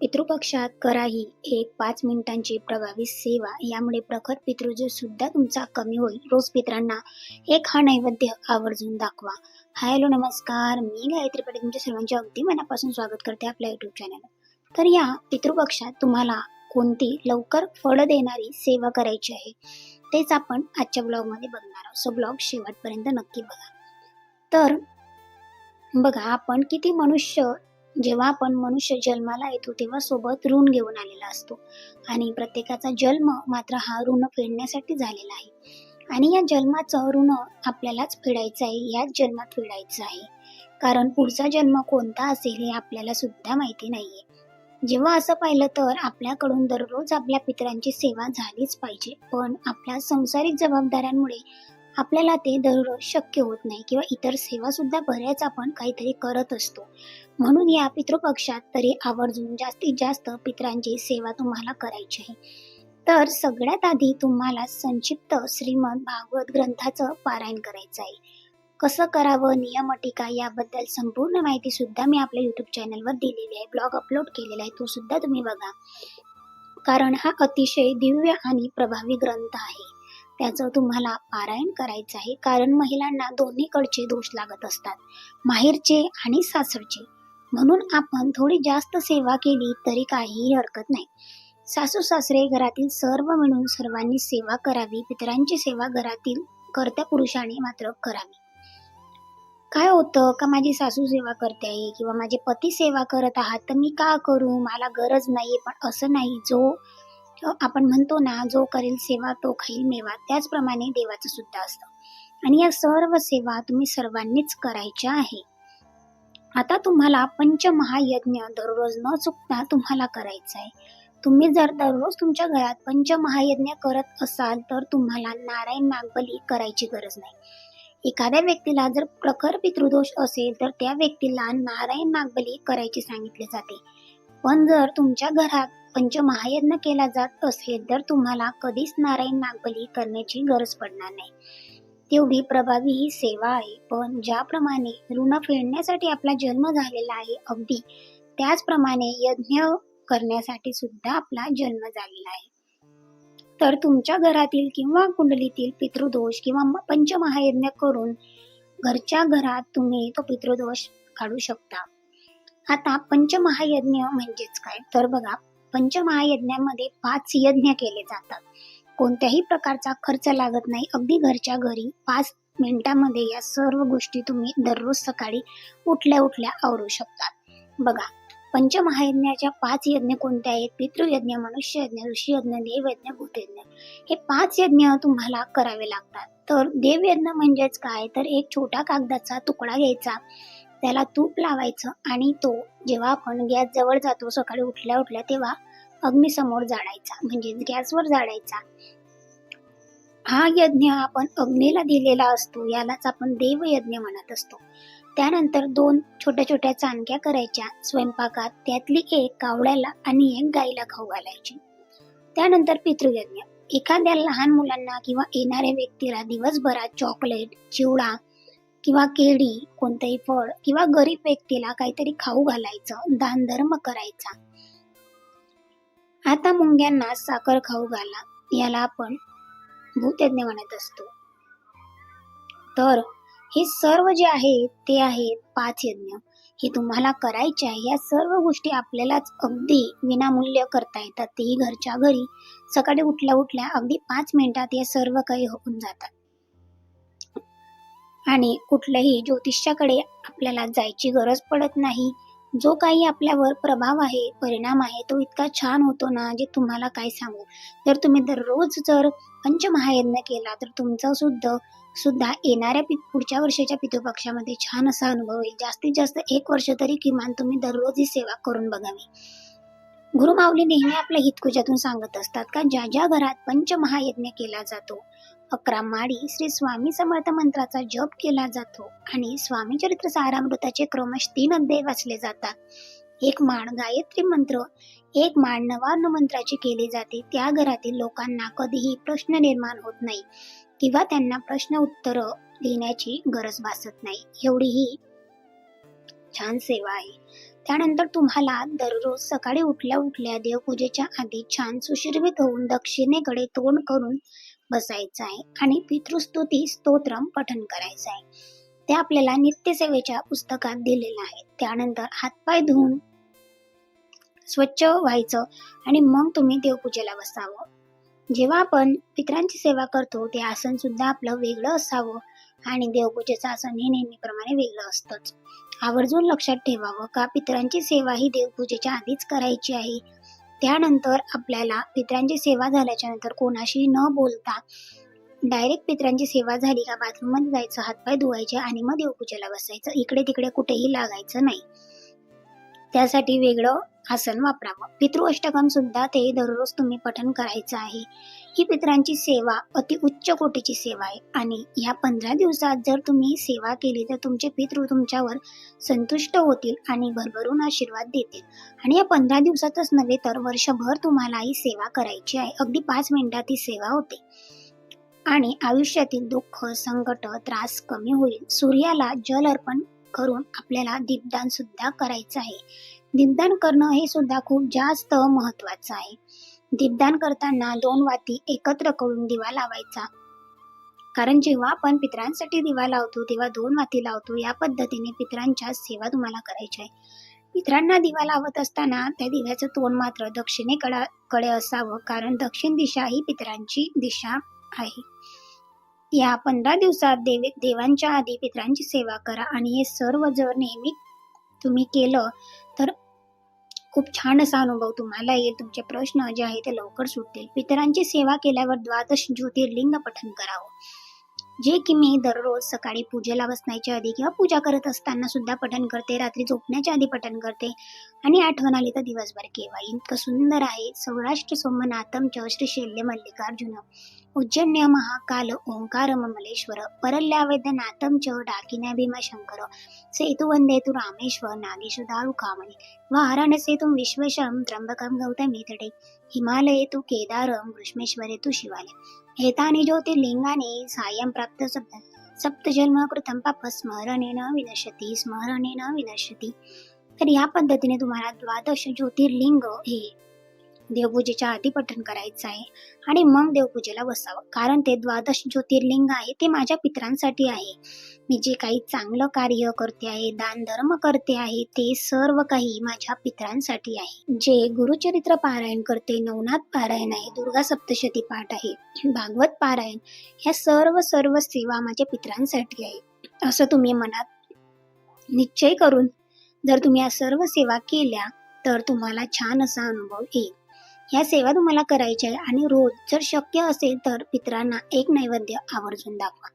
पितृपक्षात करा ही एक पाच मिनिटांची प्रभावी सेवा. यामुळे प्रखर पितृज सुद्धा तुमचा कमी होईल. रोज पित्रांना एक हा नैवेद्य आवर्जून दाखवा. हाय हॅलो नमस्कार. मी गायत्री पटेल. तुमच्या सर्वांचे अगदी मनापासून स्वागत करते आपल्या युट्यूब चॅनल तर या पितृपक्षात तुम्हाला कोणती लवकर फळ देणारी सेवा करायची आहे तेच आपण आजच्या ब्लॉगमध्ये बघणार आहोत. सो ब्लॉग शेवटपर्यंत नक्की बघा. तर बघा आपण किती मनुष्य जेव्हा आपण मनुष्य जन्माला येतो तेव्हा सोबत ऋण घेऊन आलेला असतो. आणि प्रत्येकाचा जन्म मात्र हा ऋण फेडण्यासाठी झालेला आहे. आणि या जन्माचं ऋण आपल्यालाच फेडायचं आहे याच जन्मात फेडायचं आहे. कारण पुढचा जन्म कोणता असेल हे आपल्याला सुद्धा माहिती नाहीये. जेव्हा असं पाहिलं तर आपल्याकडून दररोज आपल्या पितरांची सेवा झालीच पाहिजे. पण आपल्या संसारिक जबाबदाऱ्यांमुळे आपल्याला ते दररोज शक्य होत नाही किंवा इतर सेवा सुद्धा बऱ्याच आपण काहीतरी करत असतो. म्हणून या पितृपक्षात तरी आवर्जून जास्तीत जास्त पितरांची सेवा तुम्हाला करायची आहे. तर सगळ्यात आधी तुम्हाला संक्षिप्त श्रीमद भागवत ग्रंथाचं पारायण करायचं आहे. कसं करावं नियम टीका याबद्दल संपूर्ण माहिती सुद्धा मी आपल्या युट्यूब चॅनलवर दिलेली आहे. ब्लॉग अपलोड केलेला आहे तो सुद्धा तुम्ही बघा. कारण हा अतिशय दिव्य आणि प्रभावी ग्रंथ आहे. त्याचं तुम्हाला पारायण करायचं आहे. कारण महिलांना दोन्हीकडचे दोष लागत असतात. माहेरचे आणि सासरचे. म्हणून आपण थोडी जास्त सेवा केली तरी काहीही हरकत नाही. सासू सासरे घरातील सर्व मिळून सर्वांनी सेवा करावी. पितरांची सेवा घरातील करत्या पुरुषाने मात्र करावी. काय होतं? का माझी सासू सेवा करते आहे किंवा माझे पती सेवा करत आहात तर मी का करू? मला गरज नाही पण असं नाही. जो आपण म्हणतो ना जो करेल सेवा तो खाईल मेवा. त्याचप्रमाणे देवाचं सुद्धा असतं. आणि या सर्व सेवा तुम्ही सर्वांनीच करायच्या आहे. आता तुम्हाला पंचमहायज्ञ दररोज न चुकता तुम्हाला करायचं आहे. तुम्ही जर दररोज तुमच्या घरात पंचमहायज्ञ करत असाल तर तुम्हाला नारायण नागबली करायची गरज नाही. एखाद्या व्यक्तीला जर प्रखर पितृदोष असेल तर त्या व्यक्तीला नारायण नागबली करायची सांगितले जाते. पण जर तुमच्या घरात पंचमहायज्ञ केला जात असेल तर तुम्हाला कधीच नारायण नागबली करण्याची गरज पडणार नाही. तेवढी प्रभावी ही सेवा आहे. पण ज्याप्रमाणे ऋण फेडण्यासाठी आपला जन्म झालेला आहे अगदी त्याचप्रमाणे यज्ञ करण्यासाठी सुद्धा आपला जन्म झालेला आहे. तर तुमच्या घरातील किंवा कुंडलीतील पितृदोष किंवा पंचमहायज्ञ करून घरच्या घरात तुम्ही तो पितृदोष काढू शकता. आता पंचमहायज्ञ म्हणजेच काय? तर बघा पंचमहायज्ञामध्ये पाच यज्ञ केले जातात. कोणत्याही प्रकारचा खर्च लागत नाही. अगदी घरच्या घरी पाच मिनिटांमध्ये या सर्व गोष्टी तुम्ही दररोज सकाळी उठल्या उठल्या आवरू शकतात बघा पंचमहायज्ञाच्या पाच यज्ञ कोणते आहेत? पितृयज्ञ मनुष्य यज्ञ यज्ञ देवयज्ञ भूतयज्ञ हे पाच यज्ञ तुम्हाला करावे लागतात. तर देवयज्ञ म्हणजेच काय? तर एक छोटा कागदाचा तुकडा घ्यायचा. त्याला तूप लावायचं आणि तो जेव्हा आपण गॅस जवळ जातो सकाळी उठल्या उठल्या तेव्हा अग्निसमोर जाळायचा म्हणजे गॅसवर जाळायचा हा यज्ञ आपण अग्नीला दिलेला असतो यालाच आपण देवयज्ञ म्हणत असतो. त्यानंतर दोन छोट्या छोट्या चांदक्या करायच्या स्वयंपाकात त्यातली एक कावळ्याला आणि एक गाईला खाऊ घालायची. त्यानंतर पितृयज्ञ. एखाद्या लहान मुलांना किंवा येणाऱ्या व्यक्तीला दिवसभरात चॉकलेट चिवडा किंवा केळी कोणतंही फळ किंवा गरीब व्यक्तीला काहीतरी खाऊ घालायचं दान धर्म करायचा. आता मुंग्यांना साखर खाऊ घाला याला आपण भूतज्ञ म्हणत असतो. तर हे सर्व जे आहे ते आहेत पाच यज्ञ हे तुम्हाला करायचे आहे या सर्व गोष्टी आपल्यालाच अगदी विनामूल्य करता येतात. तेही घरच्या घरी. सकाळी उठल्या उठल्या अगदी पाच मिनिटात या सर्व काही होऊन जातात. आणि कुठल्याही ज्योतिषाकडे आपल्याला जायची गरज पडत नाही. जो काही आपल्यावर प्रभाव आहे परिणाम आहे तो इतका छान होतो ना जे तुम्हाला काय सांगू. जर तुम्ही दररोज जर पंचमहायज्ञ केला तर तुमचा सुद्धा सुद्धा येणाऱ्या पुढच्या वर्षाच्या पितृपक्षामध्ये छान असा अनुभव येईल. जास्तीत जास्त एक वर्ष तरी किमान तुम्ही दररोज ही सेवा करून बघावी गुरुमाऊली नेहमी आपल्या हितकुजातून सांगत असतात का ज्या ज्या घरात पंचमहायज्ञ केला जातो अकरा माळी श्री स्वामी समर्थ मंत्राचा जप केला जातो आणि स्वामी चरित्र सारामृताचे क्रमश तीन अध्याय वाचले जातात. एक माळ गायत्री मंत्र एक माळ नवान्न मंत्राची केली जाते. त्या घरातील लोकांना कधीही प्रश्न निर्माण होत नाही किंवा त्यांना प्रश्न उत्तर लिहिण्याची गरज भासत नाही. एवढी ही छान सेवा आहे. त्यानंतर तुम्हाला दररोज सकाळी उठल्या उठल्या देवपूजेच्या आधी छान सुशिर्भित होऊन दक्षिणेकडे तोंड करून बसायचं आहे आणि पितृस्तुती स्तोत्रम पठन करायचं आहे ते आपल्याला नित्यसेवेच्या पुस्तकात दिलेलं आहे. त्यानंतर हातपाय धुवून स्वच्छ व्हायचं आणि मग तुम्ही देवपूजेला बसावं. जेव्हा आपण पितरांची सेवा करतो ते आसन सुद्धा आपलं वेगळं असावं आणि देवपूजेचं आसन हे नेहमीप्रमाणे वेगळं असतंच. आवर्जून लक्षात ठेवावं का पितरांची सेवा ही देवपूजेच्या आधीच करायची आहे? त्यानंतर आपल्याला पित्रांची सेवा झाल्याच्यानंतर कोणाशी न बोलता डायरेक्ट पितरांची सेवा झाली का? बाथरूममध्ये जायचं हातपाय धुवायचे आणि मग देवपूजेला बसायचं. इकडे तिकडे कुठेही लागायचं नाही. त्यासाठी वेगळं आसन वापरावं. पितृअष्टकम सुद्धा ते दररोज तुम्ही पठन करायचं आहे. ही पितरांची सेवा अति उच्च कोटीची सेवा आहे. आणि या पंधरा दिवसात जर तुम्ही सेवा केली तर तुमचे पितृ तुमच्यावर संतुष्ट होतील आणि भरभरून आशीर्वाद देतील. आणि या पंधरा दिवसातच नव्हे तर वर्षभर तुम्हाला ही सेवा करायची आहे. अगदी पाच मिनिटात ही सेवा होते. आणि आयुष्यातील दुःख संकट त्रास कमी होईल. सूर्याला जल अर्पण करून आपल्याला दीपदान सुद्धा करायचं आहे. दीपदान करणं हे सुद्धा खूप जास्त महत्वाचं आहे. दीपदान करताना दोन वाती एकत्र करून दिवा लावायचा. कारण जेव्हा आपण पितरांसाठी दिवा लावतो तेव्हा दोन वाती लावतो या पद्धतीने पितरांच्या सेवा तुम्हाला करायची आहे. पितरांना दिवा लावत असताना त्या दिव्याचं तोंड मात्र दक्षिणेकडा कडे असावं कारण दक्षिण दिशा ही पितरांची दिशा आहे. या पंधरा दिवसात देव देवांच्या आधी पितरांची सेवा करा आणि हे सर्व जर नेहमी तुम्ही केलं खूप छान असा अनुभव तुम्हाला येईल. तुमचे प्रश्न जे आहे ते लवकर सुटतील. पितरांची सेवा केल्यावर द्वादश ज्योतिर्लिंग पठन करावं. जे की मी दररोज सकाळी पूजेला बसण्याच्या आधी किंवा पूजा करत असताना सुद्धा पठन करते रात्री झोपण्याच्या आधी पठन करते आणि आठवण आली तर दिवसभर केव्हा इतकं सुंदर आहे. सौराष्ट्र सोमनाथम च श्री शैल्य मल्लिकार्जुन. उज्जन्य महाकाल ओंकार ममलेश्वर. परल्या वैद्यनाथम च डाकिन्या भीमाशंकर सेतु वंदे तु रामेश्वर. नागेश दारुकामणी वाराणसे तु विश्वेशम. त्र्यंबकम गौतमी तटे. हिमालये तु केदारम. ग्रीष्मेश्वरे तु शिवालय. एतानि ज्योतिर्लिङ्गानि सायं प्राप्त सप्त सप्तजन्म कृतं पाप स्मरणेन विनश्यति स्मरणेन विनशति तर या पद्धतीने तुम्हाला द्वादश ज्योतिर्लिंग हे देवपूजेच्या आधी पठण करायचं आहे. आणि मग देवपूजेला बसावं. कारण ते द्वादश ज्योतिर्लिंग आहे ते माझ्या पित्रांसाठी आहे. मी जे काही चांगलं कार्य करते आहे दान धर्म करते आहे ते सर्व काही माझ्या पित्रांसाठी आहे. जे गुरुचरित्र पारायण करते नवनाथ पारायण आहे दुर्गा सप्तशती पाठ आहे भागवत पारायण ह्या सर्व सर्व सेवा माझ्या पित्रांसाठी आहे. असं तुम्ही मनात निश्चय करून जर तुम्ही या सर्व सेवा केल्या तर तुम्हाला छान असा अनुभव येईल. ह्या सेवा तुम्हाला करायच्या आहे आणि रोज जर शक्य असेल तर पित्रांना एक नैवेद्य आवर्जून दाखवा.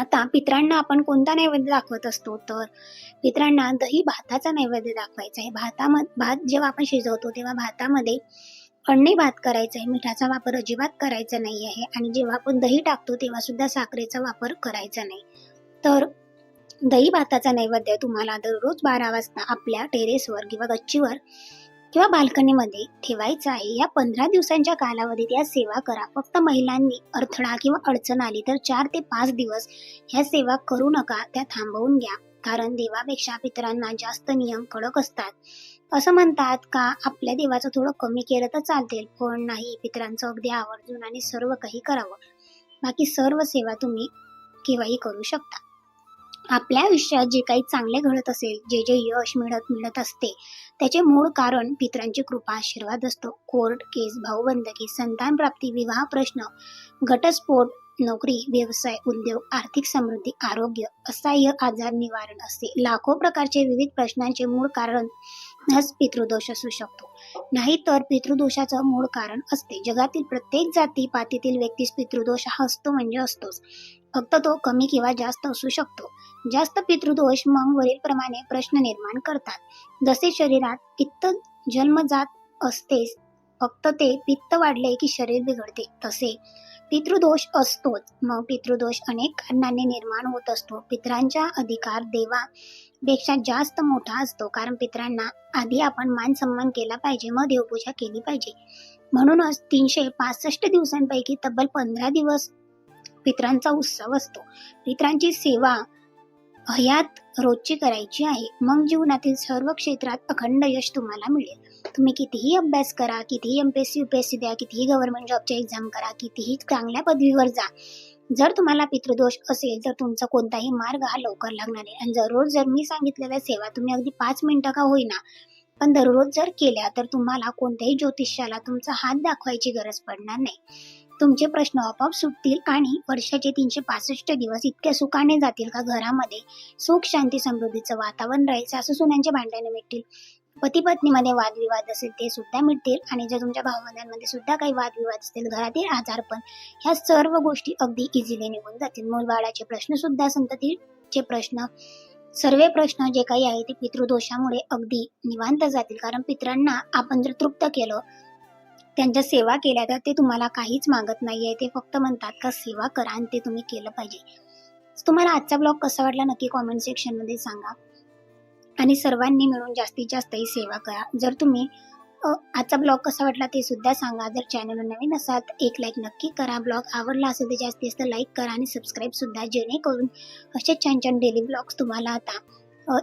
आता पित्रांना आपण कोणता नैवेद्य दाखवत असतो? तर पित्रांना दही भाताचा नैवेद्य दाखवायचा आहे. भातामध्ये भात जेव्हा आपण शिजवतो तेव्हा भातामध्ये अण्णे भात करायचा आहे. मिठाचा वापर अजिबात करायचा नाही आहे आणि जेव्हा आपण दही टाकतो तेव्हा सुद्धा साखरेचा वापर करायचा नाही. तर दही भाताचा नैवेद्य तुम्हाला दररोज बारा वाजता आपल्या टेरेसवर किंवा गच्चीवर किंवा बाल्कनीमध्ये ठेवायचं आहे या पंधरा दिवसांच्या कालावधीत या सेवा करा. फक्त महिलांनी अडथळा किंवा अडचण आली तर चार ते पाच दिवस ह्या सेवा करू नका त्या थांबवून घ्या. कारण देवापेक्षा पितरांना जास्त नियम कडक असतात. असं म्हणतात का आपल्या देवाचं थोडं कमी केलं तर चालतील पण नाही पितरांचं अगदी आवर्जून आणि सर्व काही करावं. बाकी सर्व सेवा तुम्ही केव्हाही करू शकता. आपल्या आयुष्यात जे काही चांगले घडत असेल जे जे यश मिळत मिळत असते त्याचे मूळ कारण पितरांची कृपा आशीर्वाद असतो. कोर्ट केस भाऊबंदकी संतान प्राप्ती विवाह प्रश्न घटस्फोट नोकरी व्यवसाय उद्योग आर्थिक समृद्धी आरोग्य असह्य आजार निवारण असते लाखो प्रकारचे विविध प्रश्नांचे मूळ कारण हाच पितृदोष असू शकतो. नाहीतर पितृदोषाचं मूळ कारण असते. जगातील प्रत्येक जाती पातीतील व्यक्तीस पितृदोष हा असतो म्हणजे असतोच. फक्त तो कमी किंवा जास्त असू शकतो. जास्त पितृदोष मग वरीलप्रमाणे प्रश्न निर्माण करतात. जसे शरीरात पित्त जन्मजात असतेच फक्त ते पित्त वाढले की शरीर बिघडते. तसे पितृदोष असतोच. मग पितृदोष अनेक कारणांनी निर्माण होत असतो. पितरांचा अधिकार देवापेक्षा जास्त मोठा असतो. कारण पितरांना आधी आपण मान सन्मान केला पाहिजे मग देवपूजा केली पाहिजे. म्हणूनच तीनशे पासष्ट दिवसांपैकी तब्बल पंधरा दिवस पितरांचा उत्सव असतो. पितरांची सेवा हयात रोजची करायची आहे. मग जीवनातील सर्व क्षेत्रात अखंड यश तुम्हाला मिळेल. तुम्ही कितीही अभ्यास करा कितीही M P S C U P S C द्या कितीही गव्हर्नमेंट जॉबच्या एक्झाम करा कितीही चांगल्या पदवीवर जा. जर तुम्हाला पितृदोष असेल तर तुमचा कोणताही मार्ग हा लवकर लागणार आहे आणि दररोज जर मी सांगितलेल्या सेवा तुम्ही अगदी पाच मिनिटं का होईना पण दररोज जर केल्या तर तुम्हाला कोणत्याही ज्योतिष्याला तुमचा हात दाखवायची गरज पडणार नाही. तुमचे प्रश्न आपोआप सुटतील आणि वर्षाचे तीनशे पासष्ट दिवस इतक्या सुखाने जातील का घरामध्ये? सुख शांती समृद्धीचं वातावरण राहील सासू सुनांच्या भांड्याने मिटतील. पती पत्नीमध्ये वादविवाद असेल ते सुद्धा मिटतील आणि जर तुमच्या भावंडांमध्ये सुद्धा काही वादविवाद असतील घरातील आजारपण ह्या सर्व गोष्टी अगदी इझिली निघून जातील. मूलबाळाचे प्रश्न सुद्धा संततीचे प्रश्न. सर्व प्रश्न जे काही आहे ते पितृदोषामुळे अगदी निवांत जातील. कारण पित्रांना आपण जर तृप्त केलं त्यांच्या सेवा केल्या तर ते तुम्हाला काहीच मागत नाही आहे ते फक्त म्हणतात का सेवा करा आणि ते तुम्ही केलं पाहिजे. तुम्हाला आजचा ब्लॉग कसा वाटला नक्की कॉमेंट सेक्शनमध्ये सांगा. आणि सर्वांनी मिळून जास्तीत जास्त ही सेवा करा. जर तुम्ही आजचा ब्लॉग कसा वाटला ते सुद्धा सांगा. जर चॅनलवर नवीन असाल तर एक लाईक नक्की करा. ब्लॉग आवडला असेल तर जास्तीत जास्त लाईक करा आणि सबस्क्राईब सुद्धा जेणेकरून असे छान छान डेली ब्लॉग्स तुम्हाला आता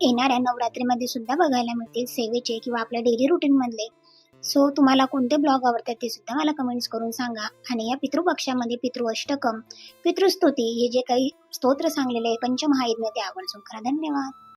येणाऱ्या नवरात्रीमध्ये सुद्धा बघायला मिळतील. सेवेचे किंवा आपल्या डेली रुटीनमधले सो तुम्हाला कोणते ब्लॉग आवडतात ते सुद्धा मला कमेंट्स करून सांगा. आणि या पितृपक्षामध्ये पितृ अष्टकम पितृस्तुती हे जे काही स्तोत्र सांगलेले आहे पंचमहायज्ञ ते आवर्जून करा. धन्यवाद.